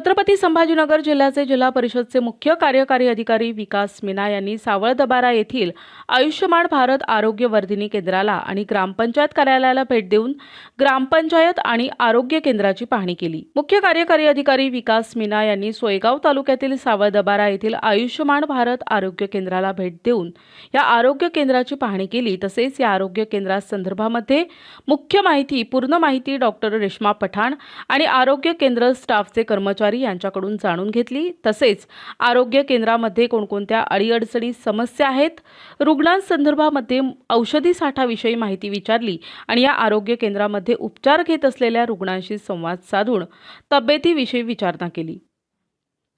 छत्रपती संभाजीनगर जिल्ह्याचे जिल्हा परिषदचे मुख्य कार्यकारी अधिकारी विकास मीना यांनी सावळदबारा येथील आयुष्यमान भारत आरोग्य वर्धिनी केंद्राला आणि ग्रामपंचायत कार्यालयाला भेट देऊन ग्रामपंचायत आणि आरोग्य केंद्राची पाहणी केली. मुख्य कार्यकारी अधिकारी विकास मीना यांनी सोयगाव तालुक्यातील सावळदबारा येथील आयुष्यमान भारत आरोग्य केंद्राला भेट देऊन या आरोग्य केंद्राची पाहणी केली. तसेच या आरोग्य केंद्रासंदर्भामध्ये मुख्य माहिती पूर्ण माहिती डॉक्टर रेश्मा पठाण आणि आरोग्य केंद्र स्टाफचे कर्मचारी यांच्याकडून जाणून घेतली. तसेच आरोग्य केंद्रामध्ये कोणकोणत्या अडीअडचणी समस्या आहेत रुग्णांसंदर्भामध्ये औषधी साठाविषयी माहिती विचारली आणि या आरोग्य केंद्रामध्ये उपचार घेत असलेल्या रुग्णांशी संवाद साधून तब्येतीविषयी विचारणा केली.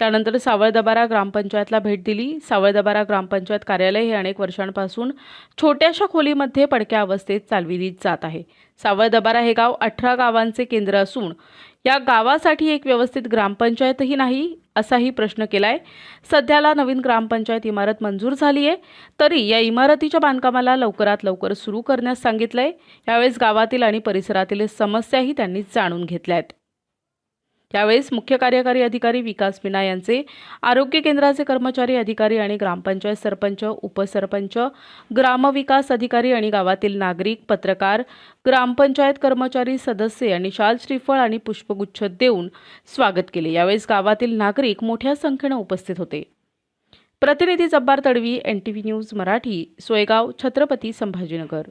त्यानंतर सावळदबारा ग्रामपंचायतला भेट दिली. सावळदबारा ग्रामपंचायत कार्यालय हे अनेक वर्षांपासून छोट्याशा खोलीमध्ये पडक्या अवस्थेत चालविली जात आहे. सावळदबारा हे गाव अठरा गावांचे केंद्र असून या गावासाठी एक व्यवस्थित ग्रामपंचायतही नाही असाही प्रश्न केलाय. सध्याला नवीन ग्रामपंचायत इमारत मंजूर झाली आहे. तरी या इमारतीच्या बांधकामाला लवकरात लवकर सुरू करण्यास सांगितलंय. यावेळेस गावातील आणि परिसरातील समस्याही त्यांनी जाणून घेतल्या आहेत यावेळेस मुख्य कार्यकारी अधिकारी विकास मीना यांचे आरोग्य केंद्राचे कर्मचारी अधिकारी आणि ग्रामपंचायत सरपंच उपसरपंच ग्रामविकास अधिकारी आणि गावातील नागरिक पत्रकार ग्रामपंचायत कर्मचारी सदस्य यांनी शाल श्रीफळ आणि पुष्पगुच्छ देऊन स्वागत केले. यावेळेस गावातील नागरिक मोठ्या संख्येनं उपस्थित होते. प्रतिनिधी Jabbar Tadvi N T V news Marathi Soygaon Chhatrapati Sambhajinagar.